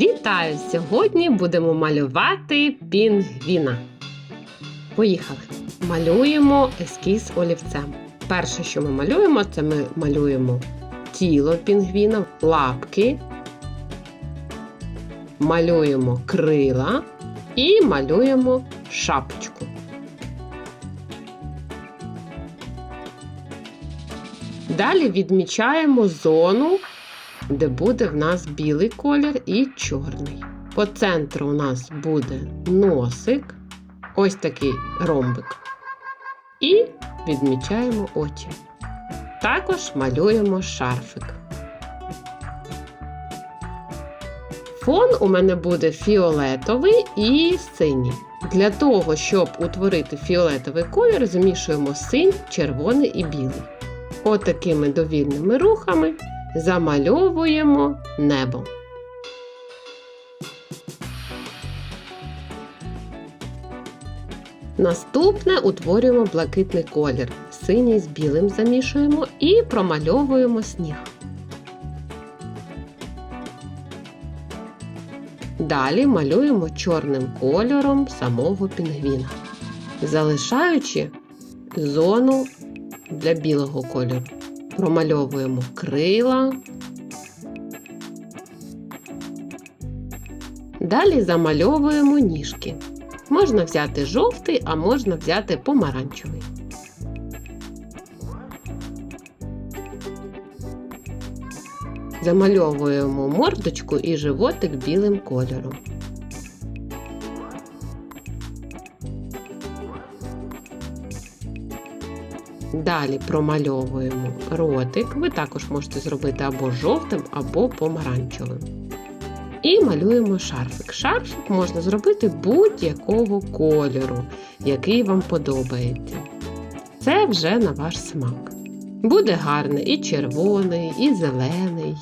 Вітаю! Сьогодні будемо малювати пінгвіна. Поїхали! Малюємо ескіз олівцем. Перше, що ми малюємо, це ми малюємо тіло пінгвіна, лапки, малюємо крила і малюємо шапочку. Далі відмічаємо зону, де буде в нас білий колір і чорний. По центру у нас буде носик, ось такий ромбик. І відмічаємо очі. Також малюємо шарфик. Фон у мене буде фіолетовий і синій. Для того, щоб утворити фіолетовий колір, змішуємо синь, червоний і білий. Отакими довільними рухами замальовуємо небо. Наступне утворюємо блакитний колір. Синій з білим замішуємо і промальовуємо сніг. Далі малюємо чорним кольором самого пінгвіна, залишаючи зону для білого кольору. Промальовуємо крила. Далі замальовуємо ніжки. Можна взяти жовтий, а можна взяти помаранчевий. Замальовуємо мордочку і животик білим кольором. Далі промальовуємо ротик. Ви також можете зробити або жовтим, або помаранчевим. І малюємо шарфик. Шарфик можна зробити будь-якого кольору, який вам подобається. Це вже на ваш смак. Буде гарний і червоний, і зелений.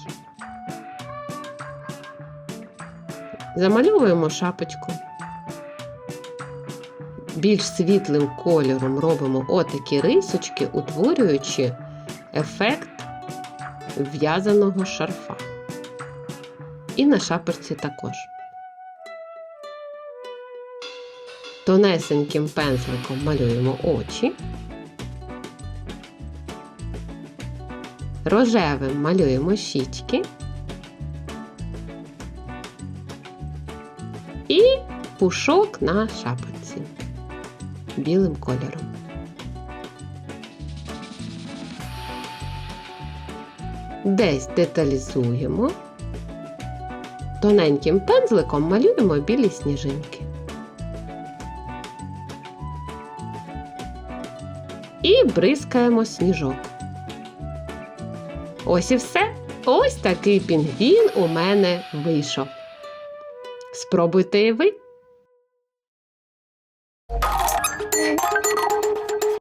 Замальовуємо шапочку. Більш світлим кольором робимо отакі рисочки, утворюючи ефект в'язаного шарфа. І на шапочці також. Тонесеньким пензликом малюємо очі. Рожевим малюємо щічки. І пушок на шапочці білим кольором. Десь деталізуємо. Тоненьким пензликом малюємо білі сніжинки. І бризкаємо сніжок. Ось і все. Ось такий пінгвін у мене вийшов. Спробуйте і ви. Thank you.